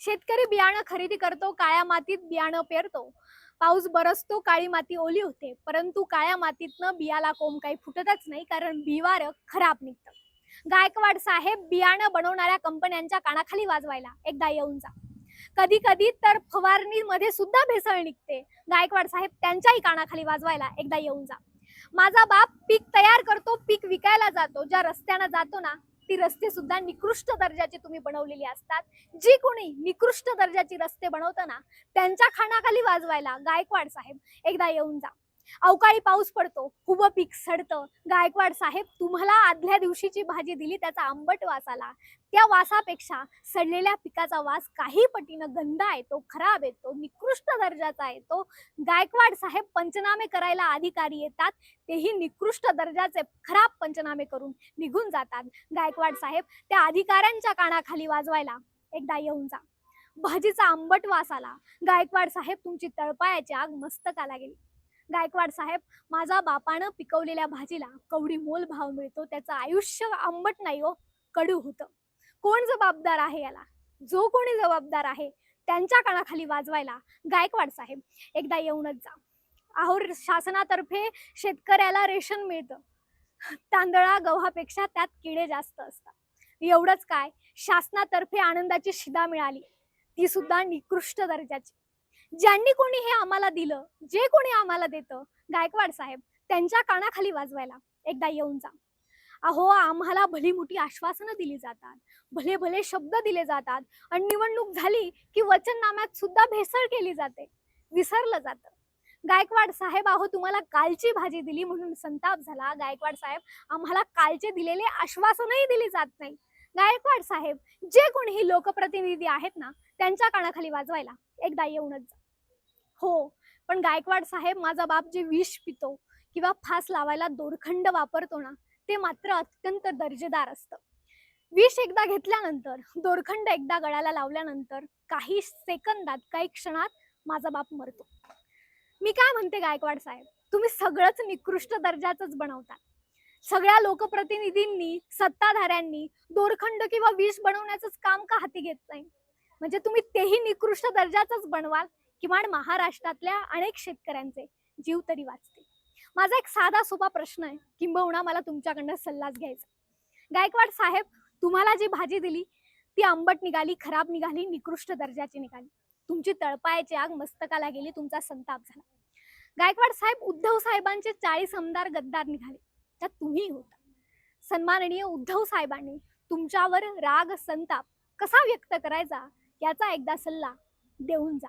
शेतकरी बियाणं खरेदी करतो काळ्या मातीत बियाणं पेरतो. पाऊस बरसतो काळी माती ओली होते परंतु काळ्या मातीतनं बियाला कोंब काही फुटतच नाही कारण बिवार खराब निघतं. गायकवाड साहेब बियाणं बनवणाऱ्या कंपन्यांच्या कानाखाली वाजवायला एकदा येऊन जा. कधी कधी तर फवारणीमध्ये सुद्धा भेसळ निघते. गायकवाड साहेब त्यांच्याही कानाखाली वाजवायला एकदा येऊन जा. माझा बाप पीक तयार करतो पीक विकायला जातो ज्या रस्त्यानं जातो ना ती रस्ते सुद्धा निकृष्ट दर्जाचे तुम्ही बनवलेली असतात. जी कोणी निकृष्ट दर्जाची रस्ते बनवताना त्यांच्या खानाखाली वाजवायला गायकवाड साहेब एकदा येऊन जा. अवकाळी पाऊस पडतो हुब पीक सडतं. गायकवाड साहेब तुम्हाला आदल्या दिवशीची भाजी दिली त्याचा आंबट वास आला. त्या वासापेक्षा सडलेल्या पिकाचा वास काही पटीनं गंदा येतो खराब येतो निकृष्ट दर्जाचा येतो गायकवाड साहेब पंचनामे करायला अधिकारी येतात तेही निकृष्ट दर्जाचे खराब पंचनामे करून निघून जातात. गायकवाड साहेब त्या अधिकाऱ्यांच्या कानाखाली वाजवायला एकदा येऊन जा. भाजीचा आंबट वास आला. गायकवाड साहेब तुमची तळपायाची आग मस्तकाला गेली. गायकवाड साहेब माझा बापानं पिकवलेल्या भाजीला कवडी मोल भाव मिळतो त्याचं आयुष्य आंबट नाही हो कडू होतं. कोण जबाबदार आहे याला? जो कोणी जबाबदार आहे त्यांच्या कानाखाली वाजवायला गायकवाड साहेब एकदा येऊनच जा. अहो शासनातर्फे शेतकऱ्याला रेशन मिळतं. तांदळा गव्हापेक्षा त्यात किडे जास्त असतात. एवढंच काय शासनातर्फे आनंदाची शिदा मिळाली. ती सुद्धा निकृष्ट दर्जाची. ज्यांनी कोणी हे आम्हाला दिलं जे कोणी आम्हाला देतं गायकवाड साहेब त्यांच्या कानाखाली वाजवायला एकदा येऊन जा. अहो आम्हाला भली मोठी आश्वासनं दिली जातात भले भले शब्द दिले जातात आणि निवडणूक झाली की वचननाम्यात सुद्धा भेसळ केली जाते विसरलं जातं. गायकवाड साहेब अहो तुम्हाला कालची भाजी दिली म्हणून संताप झाला. गायकवाड साहेब आम्हाला कालचे दिलेले आश्वासनही दिली जात नाही. गायकवाड साहेब जे कोणीही लोकप्रतिनिधी आहेत ना त्यांच्या कानाखाली वाजवायला एकदा येऊनच जा. हो. पण गायकवाड साहेब माझा बाप जे विष पितो किंवा फास लावायला दोरखंड वापरतो ना ते मात्र अत्यंत दर्जेदार असतं. विष एकदा घेतल्यानंतर दोरखंड एकदा गळ्याला लावल्यानंतर काही सेकंदात काही क्षणात माझा बाप मरतो. मी काय म्हणते गायकवाड साहेब? तुम्ही सगळंच निकृष्ट दर्जाचंच बनवतात. सगळ्या लोकप्रतिनिधींनी सत्ताधाऱ्यांनी दोरखंड किंवा विष बनवण्याचंच काम का हाती घेत नाही? म्हणजे तुम्ही तेही निकृष्ट दर्जाचंच बनवाल? किमान महाराष्ट्रातल्या अनेक शेतकऱ्यांचे जीव तरी वाचतील. माझा एक साधा सोपा प्रश्न आहे. किंबहुना मला तुमच्याकडनं सल्लाच घ्यायचा गायकवाड साहेब तुम्हाला जी भाजी दिली ती आंबट निघाली खराब निघाली निकृष्ट दर्जाची निघाली. तुमची तळपायाची आग मस्तकाला गेली तुमचा संताप झाला. गायकवाड साहेब उद्धव साहेबांचे चाळीस आमदार गद्दार निघाले. त्यात तुम्ही होता. सन्माननीय उद्धव साहेबांनी तुमच्यावर राग संताप कसा व्यक्त करायचा याचा एकदा सल्ला देऊन जा.